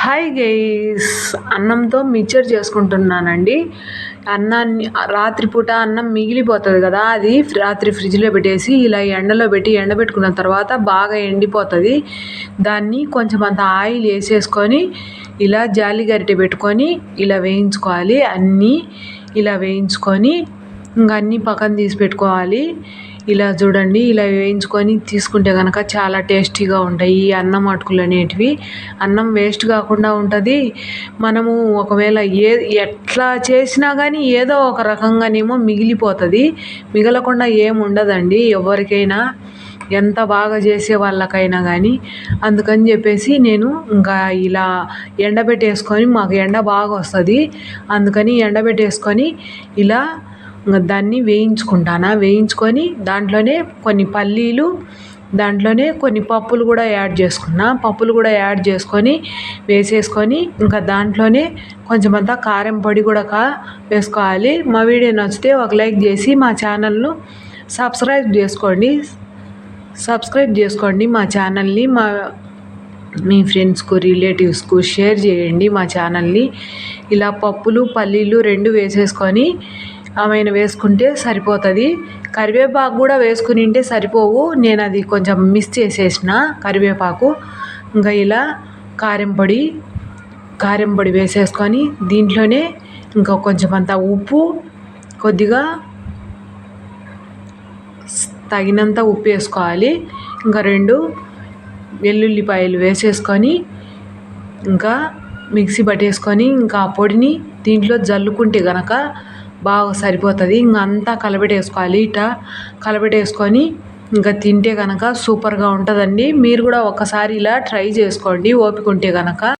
Hi guys అన్నంతో mixture చేసుకుంటున్నానండి. అన్నాన్ని రాత్రిపూట అన్నం మిగిలిపోతుంది కదా అది రాత్రి ఫ్రిడ్జ్లో పెట్టేసి ఇలా ఎండలో పెట్టి ఎండబెట్టుకున్న తర్వాత బాగా ఎండిపోతుంది. దాన్ని కొంచెం అంత ఆయిల్ వేసేసుకొని ఇలా జాలి గరిటె పెట్టుకొని ఇలా వేయించుకోవాలి. అన్నీ ఇలా వేయించుకొని ఇంకా అన్నీ పక్కన తీసి పెట్టుకోవాలి. ఇలా చూడండి ఇలా వేయించుకొని తీసుకుంటే కనుక చాలా టేస్టీగా ఉంటాయి. ఈ అన్నం అటుకులు అనేటివి. అన్నం వేస్ట్ కాకుండా ఉంటుంది. మనము ఒకవేళ ఏ ఎట్లా చేసినా కానీ ఏదో ఒక రకంగానేమో మిగిలిపోతుంది. మిగలకుండా ఏముండదండి ఎవరికైనా. ఎంత బాగా చేసే వాళ్ళకైనా కానీ అందుకని చెప్పేసి నేను ఇంకా ఇలా ఎండబెట్టేసుకొని మాకు ఎండ బాగా వస్తుంది. అందుకని ఎండబెట్టేసుకొని ఇలా దాన్ని వేయించుకుంటాను? వేయించుకొని దాంట్లోనే కొన్ని పల్లీలు దాంట్లోనే కొన్ని పప్పులు కూడా యాడ్ చేసుకున్నా. పప్పులు కూడా యాడ్ చేసుకొని వేసేసుకొని ఇంకా దాంట్లోనే కొంచెం అంతా కారం పొడి కూడా వేసుకోవాలి. మా వీడియో నచ్చితే ఒక లైక్ చేసి మా ఛానల్ను సబ్స్క్రైబ్ చేసుకోండి. సబ్స్క్రైబ్ చేసుకోండి మా ఛానల్ని. మా మీ ఫ్రెండ్స్కు రిలేటివ్స్కు షేర్ చేయండి మా ఛానల్ని. ఇలా పప్పులు పల్లీలు రెండు వేసేసుకొని ఆమెను వేసుకుంటే సరిపోతుంది. కరివేపాకు కూడా వేసుకుని ఉంటే సరిపోవు. నేను అది కొంచెం మిస్ చేసేసిన కరివేపాకు. ఇంకా ఇలా కారం పొడి కారం పొడి వేసేసుకొని దీంట్లోనే ఇంకా కొంచెం అంత ఉప్పు కొద్దిగా తగినంత ఉప్పు వేసుకోవాలి. ఇంకా రెండు వెల్లుల్లిపాయలు వేసేసుకొని ఇంకా మిక్సీ పట్టేసుకొని ఇంకా ఆ పొడిని దీంట్లో జల్లుకుంటే కనుక బాగా సరిపోతుంది. ఇంక అంతా కలబెట్టేసుకోవాలి. ఇట కలబెట్టేసుకొని ఇంకా తింటే కనుక సూపర్గా ఉంటుందండి. మీరు కూడా ఒకసారి ఇలా ట్రై చేసుకోండి. ఓపిక ఉంటే కనుక